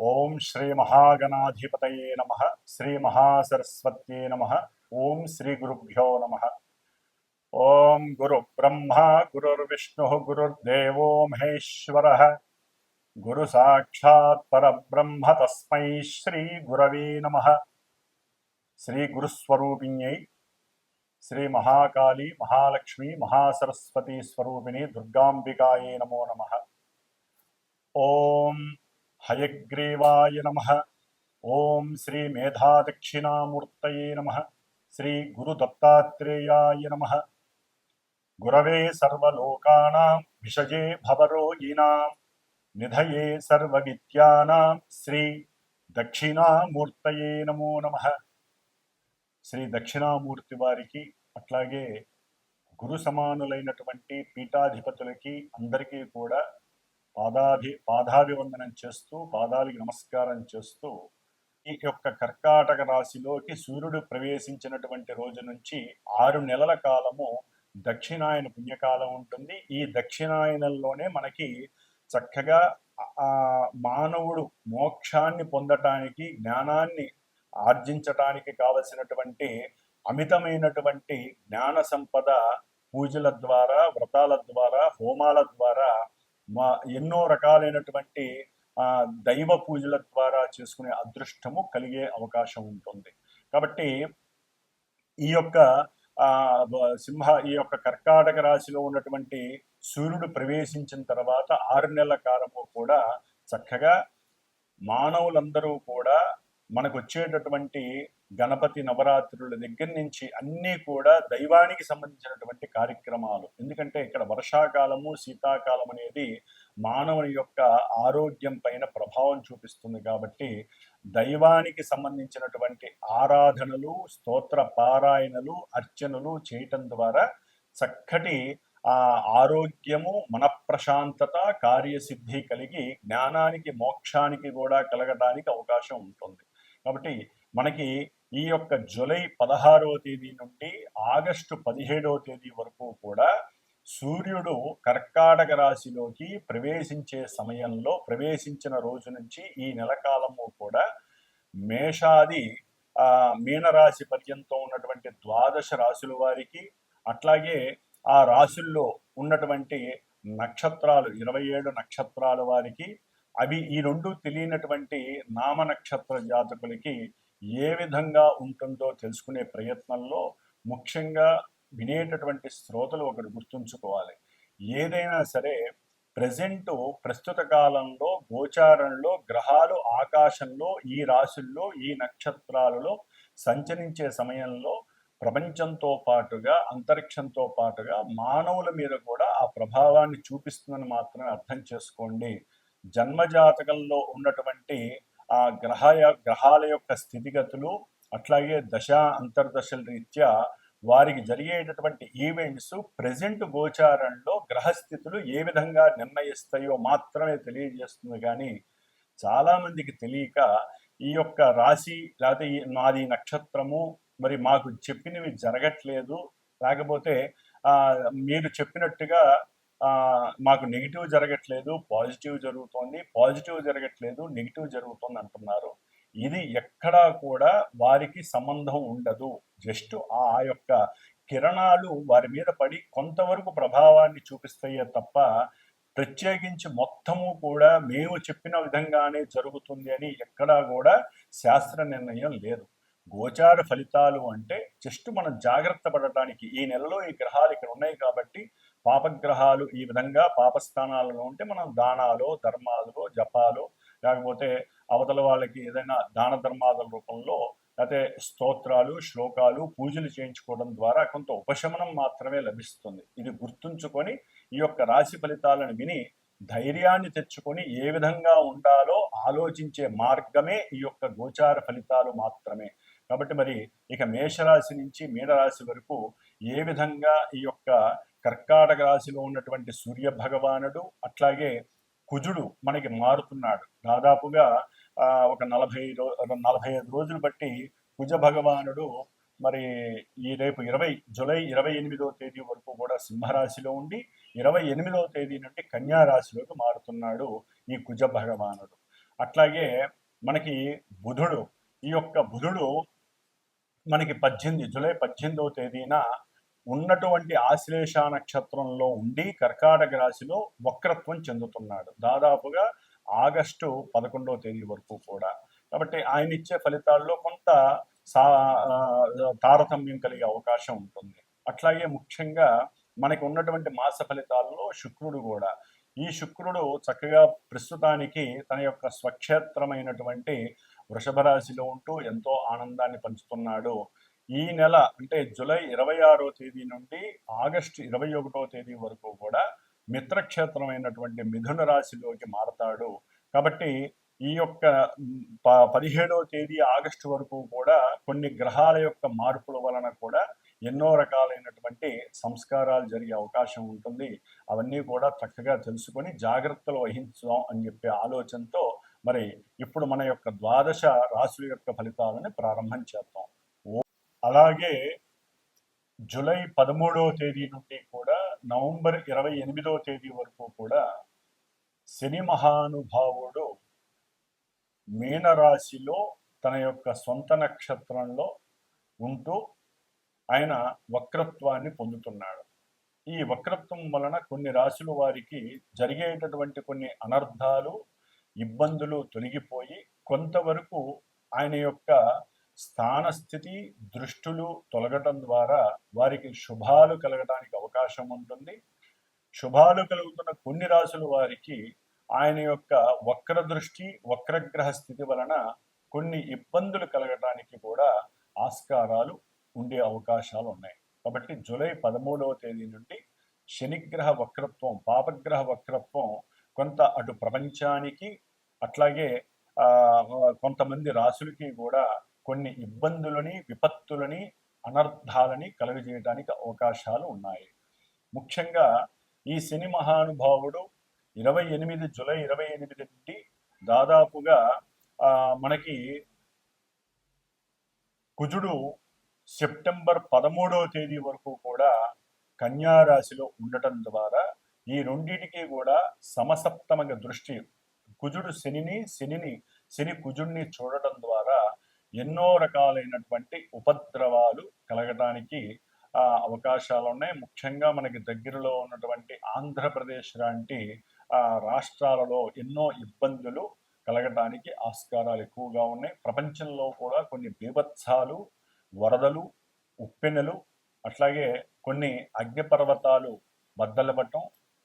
ఓం శ్రీ మహాగణాధిపతయే నమ శ్రీ మహాసరస్వత్యే నమ ఓం శ్రీ గురుభ్యో నమ ఓం గురు బ్రహ్మ గురుర్విష్ణు గురుర్దేవో మహేశ్వర గురు సాక్షాత్ పరబ్రహ్మ తస్మై శ్రీ గురవే నమ శ్రీ గురుస్వరూపిణ్యై శ్రీ మహాకాళి మహాలక్ష్మి మహాసరస్వతి స్వరూపిణి దుర్గాంబికాయే నమో నమ ఓం హయగ్రీవాయ నమ. ఓం శ్రీ మేధాదక్షిణామూర్తయే నమ. శ్రీ గురు దత్తాత్రేయాయ నమ. గురవే సర్వలోకానాం విషజే భవరోగిణాం. నిధయే సర్వవిద్యానాం శ్రీ దక్షిణామూర్తయే నమో నమ. శ్రీ దక్షిణామూర్తి వారికి అట్లాగే గురు సమానులైనటువంటి పీఠాధిపతులకి అందరికీ కూడా పాదాభి పాదాభివందనం చేస్తూ పాదాలకి నమస్కారం చేస్తూ ఈ యొక్క కర్కాటక రాశిలోకి సూర్యుడు ప్రవేశించినటువంటి రోజు నుంచి ఆరు నెలల కాలము దక్షిణాయన పుణ్యకాలం ఉంటుంది. ఈ దక్షిణాయనంలోనే మనకి చక్కగా ఆ మానవుడు మోక్షాన్ని పొందటానికి జ్ఞానాన్ని ఆర్జించటానికి కావలసినటువంటి అమితమైనటువంటి జ్ఞాన సంపద పూజల ద్వారా వ్రతాల ద్వారా హోమాల ద్వారా మా ఎన్నో రకాలైనటువంటి దైవ పూజల ద్వారా చేసుకునే అదృష్టము కలిగే అవకాశం ఉంటుంది. కాబట్టి ఈ యొక్క ఆ సింహ ఈ యొక్క కర్కాటక రాశిలో ఉన్నటువంటి సూర్యుడు ప్రవేశించిన తర్వాత ఆరు నెలల కాలము కూడా చక్కగా మానవులందరూ కూడా మనకు వచ్చేటటువంటి గణపతి నవరాత్రుల దగ్గర నుంచి అన్నీ కూడా దైవానికి సంబంధించినటువంటి కార్యక్రమాలు. ఎందుకంటే ఇక్కడ వర్షాకాలము శీతాకాలం అనేది మానవుని యొక్క ఆరోగ్యం పైన ప్రభావం చూపిస్తుంది కాబట్టి దైవానికి సంబంధించినటువంటి ఆరాధనలు స్తోత్ర పారాయణలు అర్చనలు చేయటం ద్వారా చక్కటి ఆ ఆరోగ్యము మనప్రశాంతత కార్యసిద్ధి కలిగి జ్ఞానానికి మోక్షానికి కూడా కలగడానికి అవకాశం ఉంటుంది. కాబట్టి మనకి ఈ యొక్క జూలై పదహారవ తేదీ నుండి ఆగస్టు పదిహేడవ తేదీ వరకు కూడా సూర్యుడు కర్కాటక రాశిలోకి ప్రవేశించే సమయంలో ప్రవేశించిన రోజు నుంచి ఈ నెల కాలము కూడా మేషాది మీనరాశి పర్యంతం ఉన్నటువంటి ద్వాదశ రాశుల వారికి అట్లాగే ఆ రాశుల్లో ఉన్నటువంటి నక్షత్రాలు ఇరవై ఏడు నక్షత్రాల వారికి అవి ఈ రెండు తెలియనటువంటి నామ నక్షత్ర జాతకులకి ఏ విధంగా ఉంటుందో తెలుసుకునే ప్రయత్నంలో ముఖ్యంగా వినేటటువంటి శ్రోతలు ఒకటి గుర్తుంచుకోవాలి. ఏదైనా సరే ప్రజెంట్ ప్రస్తుత కాలంలో గోచారంలో గ్రహాలు ఆకాశంలో ఈ రాశుల్లో ఈ నక్షత్రాలలో సంచరించే సమయంలో ప్రపంచంతో పాటుగా అంతరిక్షంతో పాటుగా మానవుల మీద కూడా ఆ ప్రభావాన్ని చూపిస్తుందని మాత్రమే అర్థం చేసుకోండి. జన్మజాతకంలో ఉన్నటువంటి ఆ గ్రహ గ్రహాల యొక్క స్థితిగతులు అట్లాగే దశ అంతర్దశల రీత్యా వారికి జరిగేటటువంటి ఈవెంట్స్ ప్రజెంట్ గోచారంలో గ్రహస్థితులు ఏ విధంగా నిర్ణయిస్తాయో మాత్రమే తెలియజేస్తుంది. కానీ చాలామందికి తెలియక ఈ యొక్క రాశి లేకపోతే నాది నక్షత్రము మరి మాకు చెప్పినవి జరగట్లేదు. లేకపోతే మీరు చెప్పినట్టుగా మాకు నెగిటివ్ జరగట్లేదు పాజిటివ్ జరుగుతోంది పాజిటివ్ జరగట్లేదు నెగిటివ్ జరుగుతుంది అంటున్నారు. ఇది ఎక్కడా కూడా వారికి సంబంధం ఉండదు. జస్ట్ ఆ యొక్క కిరణాలు వారి మీద పడి కొంతవరకు ప్రభావాన్ని చూపిస్తాయే తప్ప ప్రత్యేకించి మొత్తము కూడా మేము చెప్పిన విధంగానే జరుగుతుంది అని ఎక్కడా కూడా శాస్త్ర నిర్ణయం లేదు. గోచార ఫలితాలు అంటే జస్ట్ మనం జాగ్రత్త పడటానికి ఈ నెలలో ఈ గ్రహాలు ఇక్కడ ఉన్నాయి కాబట్టి పాపగ్రహాలు ఈ విధంగా పాపస్థానాలలో ఉంటే మనం దానాలు ధర్మాలు జపాలు లేకపోతే అవతల వాళ్ళకి ఏదైనా దాన ధర్మాల రూపంలో లేకపోతే స్తోత్రాలు శ్లోకాలు పూజలు చేయించుకోవడం ద్వారా కొంత ఉపశమనం మాత్రమే లభిస్తుంది. ఇది గుర్తుంచుకొని ఈ యొక్క రాశి ఫలితాలను విని ధైర్యాన్ని తెచ్చుకొని ఏ విధంగా ఉండాలో ఆలోచించే మార్గమే ఈ యొక్క గోచార ఫలితాలు మాత్రమే. కాబట్టి మరి ఇక మేషరాశి నుంచి మీనరాశి వరకు ఏ విధంగా ఈ యొక్క కర్కాటక రాశిలో ఉన్నటువంటి సూర్య భగవానుడు అట్లాగే కుజుడు మనకి మారుతున్నాడు. దాదాపుగా ఒక నలభై రో నలభై ఐదు రోజులు బట్టి కుజ భగవానుడు మరి ఈ రేపు ఇరవై జులై ఇరవై ఎనిమిదవ తేదీ వరకు కూడా సింహరాశిలో ఉండి ఇరవై ఎనిమిదవ తేదీ నుండి కన్యారాశిలోకి మారుతున్నాడు ఈ కుజ భగవానుడు. అట్లాగే మనకి బుధుడు ఈ యొక్క బుధుడు మనకి పద్దెనిమిది జూలై పద్దెనిమిదవ తేదీన ఉన్నటువంటి ఆశ్లేష నక్షత్రంలో ఉండి కర్కాటక రాశిలో వక్రత్వం చెందుతున్నాడు. దాదాపుగా ఆగస్టు పదకొండవ తేదీ వరకు కూడా. కాబట్టి ఆయన ఇచ్చే ఫలితాల్లో కొంత సా తారతమ్యం కలిగే అవకాశం ఉంటుంది. అట్లాగే ముఖ్యంగా మనకు ఉన్నటువంటి మాస ఫలితాల్లో శుక్రుడు కూడా. ఈ శుక్రుడు చక్కగా ప్రస్తుతానికి తన యొక్క స్వక్షేత్రమైనటువంటి వృషభ రాశిలో ఉంటూ ఎంతో ఆనందాన్ని పంచుతున్నాడు. ఈ నెల అంటే జూలై ఇరవై ఆరో తేదీ నుండి ఆగస్టు ఇరవై ఒకటో తేదీ వరకు కూడా మిత్రక్షేత్రమైనటువంటి మిథున రాశిలోకి మారతాడు. కాబట్టి ఈ యొక్క ప- పదిహేడో తేదీ ఆగస్టు వరకు కూడా కొన్ని గ్రహాల యొక్క మార్పుల వలన కూడా ఎన్నో రకాలైనటువంటి సంస్కారాలు జరిగే అవకాశం ఉంటుంది. అవన్నీ కూడా చక్కగా తెలుసుకొని జాగ్రత్తలు వహించుదాం అని చెప్పే ఆలోచనతో మరి ఇప్పుడు మన యొక్క ద్వాదశ రాశుల యొక్క ఫలితాలని ప్రారంభం చేద్దాం. అలాగే జూలై పదమూడవ తేదీ నుండి కూడా నవంబర్ ఇరవై ఎనిమిదవ తేదీ వరకు కూడా శని మహానుభావుడు మీనరాశిలో తన యొక్క సొంత నక్షత్రంలో ఉంటూ ఆయన వక్రత్వాన్ని పొందుతున్నాడు. ఈ వక్రత్వం వలన కొన్ని రాశుల వారికి జరిగేటటువంటి కొన్ని అనర్థాలు ఇబ్బందులు తొలగిపోయి కొంతవరకు ఆయన యొక్క స్థానస్థితి దృష్టులు తొలగటం ద్వారా వారికి శుభాలు కలగటానికి అవకాశం ఉంటుంది. శుభాలు కలుగుతున్న కొన్ని రాశులు వారికి ఆయన యొక్క వక్ర దృష్టి వక్రగ్రహ స్థితి వలన కొన్ని ఇబ్బందులు కలగటానికి కూడా ఆస్కారాలు ఉండే అవకాశాలు ఉన్నాయి. కాబట్టి జూలై పదమూడవ తేదీ నుండి శనిగ్రహ వక్రత్వం పాపగ్రహ వక్రత్వం కొంత అటు ప్రపంచానికి అట్లాగే ఆ, కొంతమంది రాసులకి కూడా కొన్ని ఇబ్బందులని విపత్తులని అనర్థాలని కలుగజేయడానికి అవకాశాలు ఉన్నాయి. ముఖ్యంగా ఈ శని మహానుభావుడు ఇరవై ఎనిమిది జూలై ఇరవై ఎనిమిది నుండి దాదాపుగా మనకి కుజుడు సెప్టెంబర్ పదమూడవ తేదీ వరకు కూడా కన్యారాశిలో ఉండటం ద్వారా ఈ రెండింటికి కూడా సమసప్తమగ దృష్టి కుజుడు శనిని శనిని శని కుజుడిని చూడటం ద్వారా ఎన్నో రకాలైనటువంటి ఉపద్రవాలు కలగటానికి అవకాశాలు ఉన్నాయి ముఖ్యంగా మనకి దగ్గరలో ఉన్నటువంటి ఆంధ్రప్రదేశ్ లాంటి రాష్ట్రాలలో ఎన్నో ఇబ్బందులు కలగటానికి ఆస్కారాలు ఎక్కువగా ఉన్నాయి. ప్రపంచంలో కూడా కొన్ని బీభత్సాలు వరదలు ఉప్పెనలు అట్లాగే కొన్ని అగ్నిపర్వతాలు బద్దలపడటం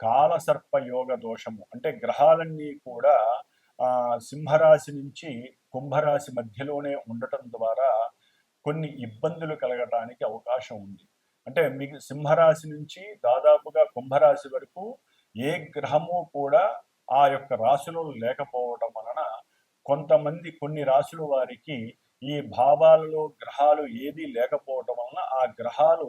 కాలసర్ప యోగ దోషము అంటే గ్రహాలన్నీ కూడా సింహరాశి నుంచి కుంభరాశి మధ్యలోనే ఉండటం ద్వారా కొన్ని ఇబ్బందులు కలగటానికి అవకాశం ఉంది. అంటే మీకు సింహరాశి నుంచి దాదాపుగా కుంభరాశి వరకు ఏ గ్రహము కూడా ఆ యొక్క రాశిలో లేకపోవడం వలన కొంతమంది కొన్ని రాశుల వారికి ఈ భావాలలో గ్రహాలు ఏదీ లేకపోవటం వలన ఆ గ్రహాలు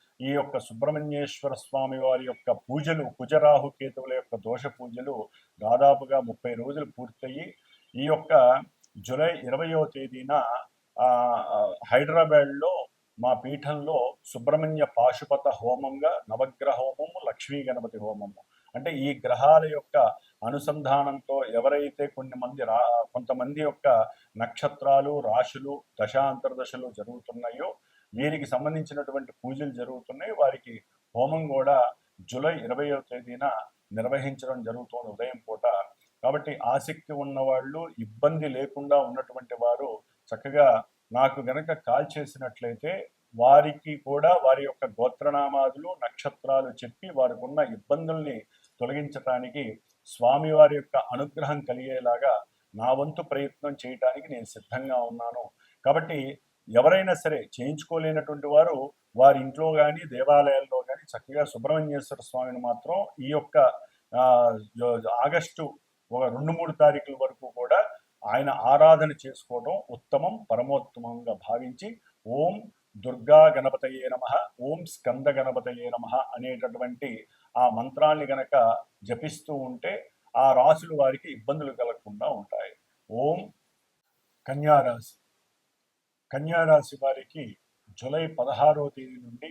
ఈ యొక్క సుబ్రహ్మణ్యేశ్వర స్వామి వారి యొక్క పూజలు కుజరాహు కేతువుల యొక్క దోష పూజలు దాదాపుగా ముప్పై రోజులు పూర్తయి ఈ యొక్క జూలై ఇరవయో తేదీన హైదరాబాద్లో మా పీఠంలో సుబ్రహ్మణ్య పాశుపత హోమంగా నవగ్రహ హోమము లక్ష్మీ గణపతి హోమము. అంటే ఈ గ్రహాల యొక్క అనుసంధానంతో ఎవరైతే కొన్ని మంది రా కొంతమంది యొక్క నక్షత్రాలు రాశులు దశాంతర దశలు జరుగుతున్నాయో వీరికి సంబంధించినటువంటి పూజలు జరుగుతున్నాయి. వారికి హోమం కూడా జూలై ఇరవయో తేదీన నిర్వహించడం జరుగుతుంది ఉదయం పూట. కాబట్టి ఆసక్తి ఉన్నవాళ్ళు ఇబ్బంది లేకుండా ఉన్నటువంటి వారు చక్కగా నాకు గనక కాల్ చేసినట్లయితే వారికి కూడా వారి యొక్క గోత్రనామాదులు నక్షత్రాలు చెప్పి వారికి ఉన్న ఇబ్బందుల్ని తొలగించటానికి స్వామివారి యొక్క అనుగ్రహం కలిగేలాగా నా వంతు ప్రయత్నం చేయటానికి నేను సిద్ధంగా ఉన్నాను. కాబట్టి ఎవరైనా సరే చేయించుకోలేనటువంటి వారు వారి ఇంట్లో కానీ దేవాలయాల్లో కానీ చక్కగా సుబ్రహ్మణ్యేశ్వర స్వామిని మాత్రం ఈ యొక్క ఆగస్టు ఒక రెండు మూడు తారీఖుల వరకు కూడా ఆయన ఆరాధన చేసుకోవడం ఉత్తమం పరమోత్తమంగా భావించి ఓం దుర్గా గణపతయే నమ ఓం స్కంద గణపతయే నమ అనేటటువంటి ఆ మంత్రాన్ని గనక జపిస్తూ ఉంటే ఆ రాశులు వారికి ఇబ్బందులు కలగకుండా ఉంటాయి. ఓం కన్యారాశి. కన్యారాశి వారికి జూలై పదహారవ తేదీ నుండి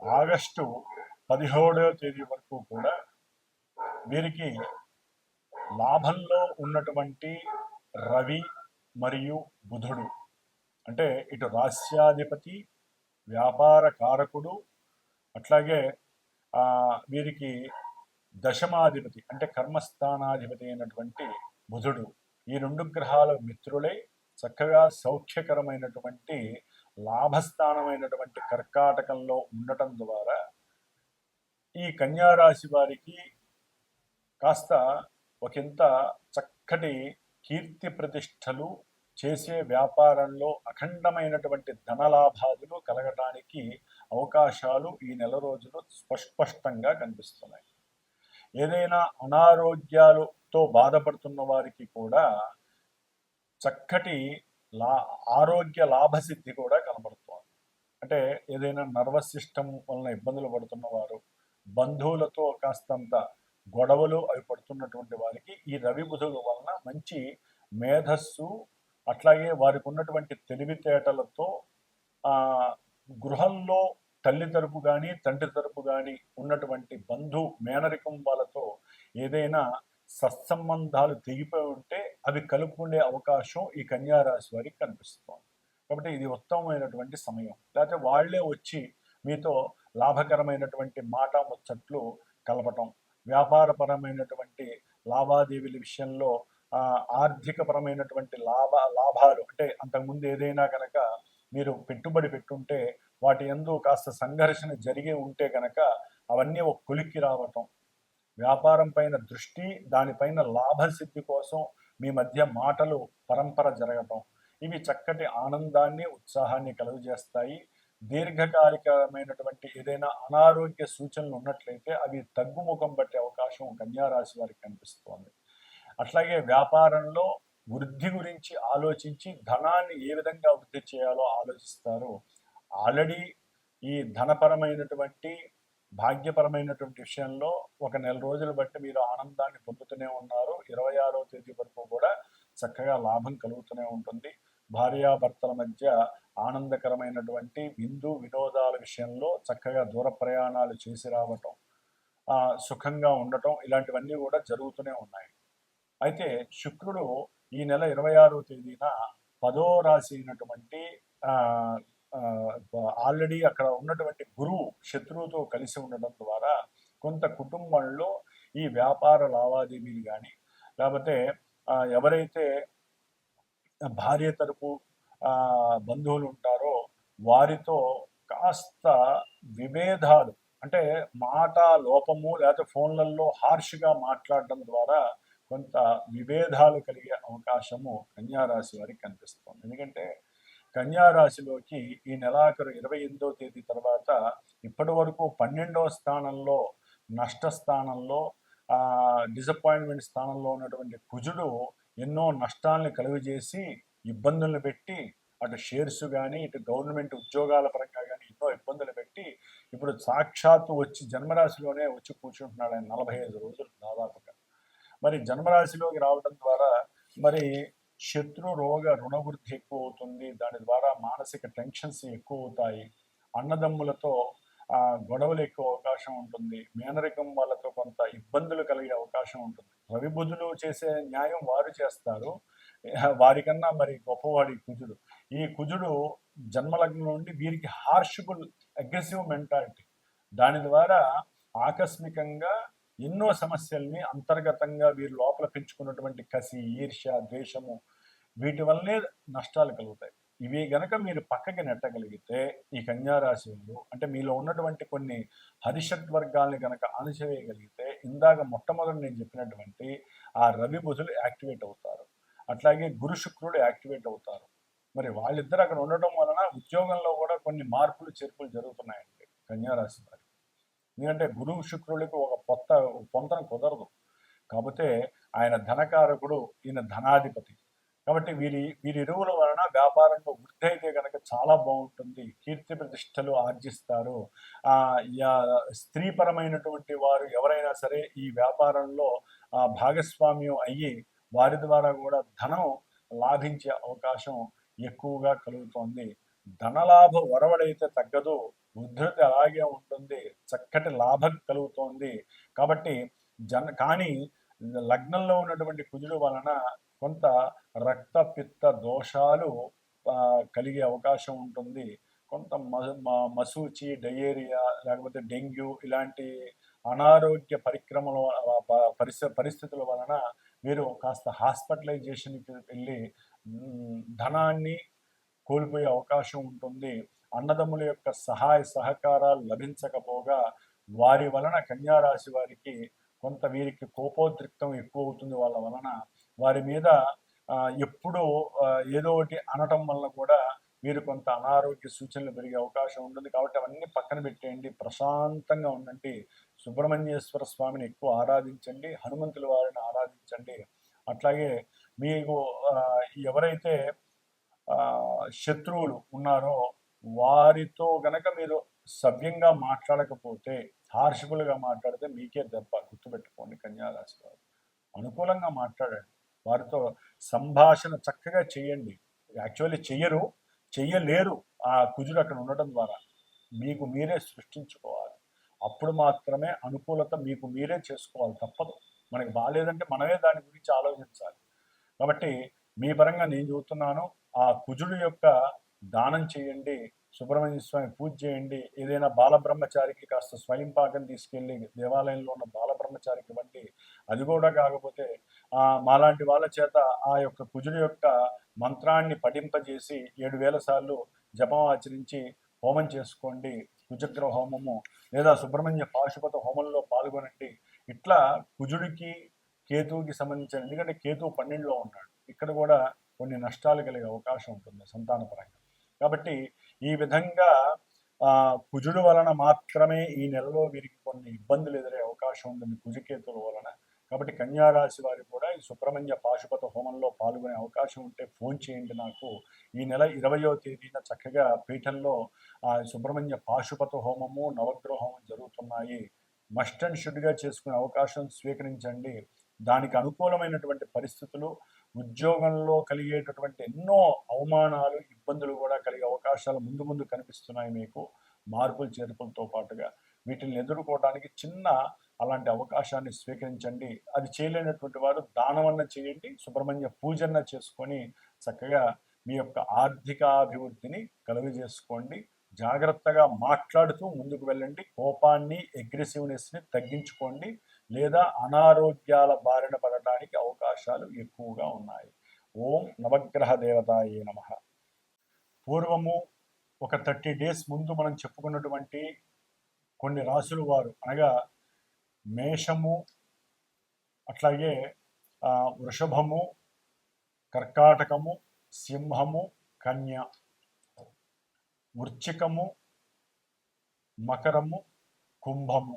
ఆగస్టు పదిహేడవ తేదీ వరకు కూడా వీరికి లాభంలో ఉన్నటువంటి రవి మరియు బుధుడు అంటే ఇటు రాస్యాధిపతి వ్యాపార కారకుడు అట్లాగే వీరికి దశమాధిపతి అంటే కర్మస్థానాధిపతి అయినటువంటి బుధుడు. ఈ రెండు గ్రహాల మిత్రులై చక్కగా సౌఖ్యకరమైనటువంటి లాభస్థానమైనటువంటి కర్కాటకంలో ఉండటం ద్వారా ఈ కన్యారాశి వారికి కాస్త ఒకంత చక్కటి కీర్తి ప్రతిష్టలు చేసే వ్యాపారంలో అఖండమైనటువంటి ధనలాభాదులు కలగటానికి అవకాశాలు ఈ నెల రోజులు స్పష్టంగా కనిపిస్తున్నాయి. ఏదైనా అనారోగ్యాలతో బాధపడుతున్న వారికి కూడా చక్కటి లా ఆరోగ్య లాభసిద్ధి కూడా కనబడుతోంది. అంటే ఏదైనా నర్వస్ సిస్టమ్ వలన ఇబ్బందులు పడుతున్న వారు బంధువులతో కాస్తంత గొడవలు అవి పడుతున్నటువంటి వారికి ఈ రవి బుధుల వలన మంచి మేధస్సు అట్లాగే వారికి ఉన్నటువంటి తెలివితేటలతో గృహంలో తల్లి తరపు కానీ తండ్రి తరపు కానీ ఉన్నటువంటి బంధు మేనరికం వాళ్ళతో ఏదైనా సత్సంబంధాలు తెగిపోయి ఉంటే అవి కలుపుకునే అవకాశం ఈ కన్యారాశి వారికి కనిపిస్తుంది. కాబట్టి ఇది ఉత్తమమైనటువంటి సమయం. లేకపోతే వాళ్ళే వచ్చి మీతో లాభకరమైనటువంటి మాట ముచ్చట్లు కలపటం వ్యాపారపరమైనటువంటి లావాదేవీల విషయంలో ఆర్థికపరమైనటువంటి లాభ లాభాలు అంటే అంతకుముందు ఏదైనా కనుక మీరు పెట్టుబడి పెట్టుంటే వాటి ఎందు కాస్త సంఘర్షణ జరిగి ఉంటే కనుక అవన్నీ ఒక కొలిక్కి రావటం వ్యాపారం పైన దృష్టి దానిపైన లాభసిద్ధి కోసం మీ మధ్య మాటలు పరంపర జరగటం. ఇవి చక్కటి ఆనందాన్ని ఉత్సాహాన్ని కలుగజేస్తాయి. దీర్ఘకాలికమైనటువంటి ఏదైనా అనారోగ్య సూచనలు ఉన్నట్లయితే అవి తగ్గుముఖం పట్టే అవకాశం కన్యారాశి వారికి కనిపిస్తోంది. అట్లాగే వ్యాపారంలో వృద్ధి గురించి ఆలోచించి ధనాన్ని ఏ విధంగా వృద్ధి చేయాలో ఆలోచిస్తారు. ఆల్రెడీ ఈ ధనపరమైనటువంటి భాగ్యపరమైనటువంటి విషయంలో ఒక నెల రోజులు బట్టి మీరు ఆనందాన్ని పొందుతూనే ఉన్నారు. ఇరవై ఆరో తేదీ వరకు కూడా చక్కగా లాభం కలుగుతూనే ఉంటుంది. భార్యాభర్తల మధ్య ఆనందకరమైనటువంటి విందు వినోదాల విషయంలో చక్కగా దూర ప్రయాణాలు చేసి రావటం సుఖంగా ఉండటం ఇలాంటివన్నీ కూడా జరుగుతూనే ఉన్నాయి. అయితే శుక్రుడు ఈ నెల ఇరవై ఆరో తేదీన పదో రాశి అయినటువంటి ఆల్రెడీ అక్కడ ఉన్నటువంటి గురువు శత్రువుతో కలిసి ఉండడం ద్వారా కొంత కుటుంబంలో ఈ వ్యాపార లావాదేవీలు కానీ లేకపోతే ఎవరైతే భార్య తరపు బంధువులు ఉంటారో వారితో కాస్త విభేదాలు అంటే మాట లోపము లేకపోతే ఫోన్లలో హార్ష్గా మాట్లాడడం ద్వారా కొంత విభేదాలు కలిగే అవకాశము కన్యారాశి వారికి కనిపిస్తుంది. ఎందుకంటే కన్యారాశిలోకి ఈ నెలాఖరు ఇరవై ఎనిమిదో తేదీ తర్వాత ఇప్పటి వరకు పన్నెండవ స్థానంలో నష్ట స్థానంలో డిసప్పాయింట్మెంట్ స్థానంలో ఉన్నటువంటి కుజుడు ఎన్నో నష్టాలను కలుగజేసి ఇబ్బందులను పెట్టి అటు షేర్స్ కానీ ఇటు గవర్నమెంట్ ఉద్యోగాల పరంగా కానీ ఎన్నో ఇబ్బందులు పెట్టి ఇప్పుడు సాక్షాత్తు వచ్చి జన్మరాశిలోనే వచ్చి కూర్చుంటున్నాడు ఆయన నలభై ఐదు రోజులు దాదాపుగా. మరి జన్మరాశిలోకి రావడం ద్వారా మరి శత్రు రోగ రుణవృద్ధి ఎక్కువ అవుతుంది దాని ద్వారా మానసిక టెన్షన్స్ ఎక్కువ అవుతాయి అన్నదమ్ములతో గొడవలు ఎక్కువ అవకాశం ఉంటుంది. మేనరికం వాళ్ళతో కొంత ఇబ్బందులు కలిగే అవకాశం ఉంటుంది. రవి బుధులు చేసే న్యాయం వారు చేస్తారు. వారికన్నా మరి గొప్పవాడి కుజుడు. ఈ కుజుడు జన్మలగ్నం నుండి వీరికి హార్షబుల్ అగ్రెసివ్ మెంటాలిటీ దాని ద్వారా ఆకస్మికంగా ఎన్నో సమస్యల్ని అంతర్గతంగా వీరు లోపల పెంచుకున్నటువంటి కసి ఈర్ష్య ద్వేషము వీటి వల్లనే నష్టాలు కలుగుతాయి. ఇవి గనక మీరు పక్కకి నెట్టగలిగితే ఈ కన్యారాశి అంటే మీలో ఉన్నటువంటి కొన్ని హరిషత్ వర్గాల్ని గనక అణచివేయగలిగితే ఇందాక మొట్టమొదటి నేను చెప్పినటువంటి ఆ రవి బుధులు యాక్టివేట్ అవుతారు. అట్లాగే గురు శుక్రుడు యాక్టివేట్ అవుతారు. మరి వాళ్ళిద్దరు అక్కడ ఉండటం వలన ఉద్యోగంలో కూడా కొన్ని మార్పులు చేర్పులు జరుగుతున్నాయండి కన్యారాశి వారికి. ఎందుకంటే గురువు శుక్రుడికి ఒక కొత్త పొంతన కుదరదు. కాకపోతే ఆయన ధనకారకుడు ఈయన ధనాధిపతి. కాబట్టి వీరి వీరిరువుల వలన వ్యాపారంలో వృద్ధి అయితే కనుక చాలా బాగుంటుంది. కీర్తి ప్రతిష్టలు ఆర్జిస్తారు. స్త్రీపరమైనటువంటి వారు ఎవరైనా సరే ఈ వ్యాపారంలో ఆ, భాగస్వామ్యం అయ్యి వారి ద్వారా కూడా ధనం లాభించే అవకాశం ఎక్కువగా కలుగుతోంది. ధనలాభ వరవడైతే తగ్గదు. ఉద్ధృతి అలాగే ఉంటుంది. చక్కటి లాభం కలుగుతోంది. కాబట్టి జన కానీ లగ్నంలో ఉన్నటువంటి కుజుడు వలన కొంత రక్త పిత్త దోషాలు కలిగే అవకాశం ఉంటుంది. కొంత మ- మసూచి డయేరియా లేకపోతే డెంగ్యూ ఇలాంటి అనారోగ్య పరిక్రమల పరిస్థితి పరిస్థితుల వలన మీరు కాస్త హాస్పిటలైజేషన్కి వెళ్ళి ధనాన్ని కోల్పోయే అవకాశం ఉంటుంది. అన్నదమ్ముల యొక్క సహాయ సహకారాలు లభించకపోగా వారి వలన కన్యారాశి వారికి కొంత వీరికి కోపోద్రిక్తం ఎక్కువ అవుతుంది వాళ్ళ వలన వారి మీద ఎప్పుడూ ఏదో ఒకటి అనటం వల్ల కూడా వీరు కొంత అనారోగ్య సూచనలు పెరిగే అవకాశం ఉంటుంది. కాబట్టి అవన్నీ పక్కన పెట్టేయండి. ప్రశాంతంగా ఉండండి. సుబ్రహ్మణ్యేశ్వర స్వామిని ఎక్కువ ఆరాధించండి. హనుమంతుల వారిని ఆరాధించండి. అట్లాగే మీకు ఎవరైతే శత్రువులు ఉన్నారో వారితో గనక మీరు సవ్యంగా మాట్లాడకపోతే హార్షకులుగా మాట్లాడితే మీకే దెబ్బ గుర్తుపెట్టుకోండి కన్యారాశి వారు. అనుకూలంగా మాట్లాడండి. వారితో సంభాషణ చక్కగా చేయండి. యాక్చువల్లీ చెయ్యరు చెయ్యలేరు ఆ కుజుడు అక్కడ ఉండటం ద్వారా. మీకు మీరే సృష్టించుకోవాలి. అప్పుడు మాత్రమే అనుకూలత మీకు మీరే చేసుకోవాలి తప్పదు. మనకి బాగాలేదంటే మనమే దాని గురించి ఆలోచించాలి. కాబట్టి మీ పరంగా నేను చూస్తున్నాను ఆ కుజుడు యొక్క దానం చేయండి సుబ్రహ్మణ్య స్వామి పూజ చేయండి ఏదైనా బాలబ్రహ్మచారికి కాస్త స్వయం పాకం తీసుకెళ్ళి దేవాలయంలో ఉన్న బాలబ్రహ్మచారికి ఇవ్వండి అది కూడా కాకపోతే మాలాంటి వాళ్ళ చేత ఆ యొక్క కుజుడు యొక్క మంత్రాన్ని పఠింపజేసి ఏడు వేల సార్లు జపం ఆచరించి హోమం చేసుకోండి కుజగ్రహ హోమము లేదా సుబ్రహ్మణ్య పాశుపత హోమంలో పాల్గొనండి. ఇట్లా కుజుడికి కేతువుకి సంబంధించిన ఎందుకంటే కేతువు పన్నెండులో ఉన్నాడు ఇక్కడ కూడా కొన్ని నష్టాలు కలిగే అవకాశం ఉంటుంది సంతానపరంగా. కాబట్టి ఈ విధంగా కుజుడు వలన మాత్రమే ఈ నెలలో వీరికి కొన్ని ఇబ్బందులు ఎదురే అవకాశం ఉంటుంది కుజకేతుల వలన. కాబట్టి కన్యారాశి వారు కూడా ఈ సుబ్రహ్మణ్య పాశుపత హోమంలో పాల్గొనే అవకాశం ఉంటే ఫోన్ చేయండి నాకు. ఈ నెల ఇరవయో తేదీన చక్కగా పీఠంలో ఆ సుబ్రహ్మణ్య పాశుపత హోమము నవగ్రహ హోమం జరుగుతున్నాయి. మస్ట్ అండ్ షుడ్గా చేసుకునే అవకాశం స్వీకరించండి. దానికి అనుకూలమైనటువంటి పరిస్థితులు ఉద్యోగంలో కలిగేటటువంటి ఎన్నో అవమానాలు ఇబ్బందులు కూడా కలిగే అవకాశాలు ముందు ముందు కనిపిస్తున్నాయి మీకు. మార్పులు చేర్పులతో పాటుగా వీటిని ఎదుర్కోవడానికి చిన్న అలాంటి అవకాశాన్ని స్వీకరించండి. అది చేయలేనటువంటి వారు దానమన్న చేయండి సుబ్రహ్మణ్య పూజన్న చేసుకొని చక్కగా మీ యొక్క ఆర్థికాభివృద్ధిని కలుగజేసుకోండి. జాగ్రత్తగా మాట్లాడుతూ ముందుకు వెళ్ళండి. కోపాన్ని అగ్రెసివ్నెస్ని తగ్గించుకోండి. లేదా అనారోగ్యాల బారిన పడటానికి అవకాశాలు ఎక్కువగా ఉన్నాయి. ఓం నవగ్రహ దేవతాయే నమ. పూర్వము ఒక థర్టీ డేస్ ముందు మనం చెప్పుకున్నటువంటి కొన్ని రాసులు వారు అనగా మేషము అట్లాగే వృషభము కర్కాటకము సింహము కన్య వృచ్చికము మకరము కుంభము.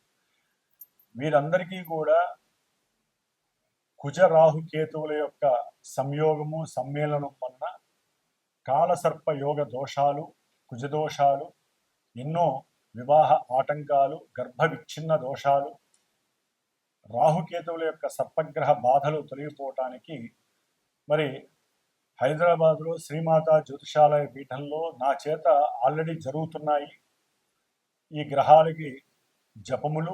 వీరందరికీ కూడా కుజ రాహుకేతువుల యొక్క సంయోగము సమ్మేళనం వలన కాలసర్ప యోగ దోషాలు కుజదోషాలు ఎన్నో వివాహ ఆటంకాలు గర్భ విచ్ఛిన్న దోషాలు రాహుకేతువుల యొక్క సర్పగ్రహ బాధలు తొలగిపోవటానికి మరి హైదరాబాద్లో శ్రీమాత జ్యోతిషాలయ పీఠంలో నా చేత ఆల్రెడీ జరుగుతున్నాయి ఈ గ్రహాలకి జపములు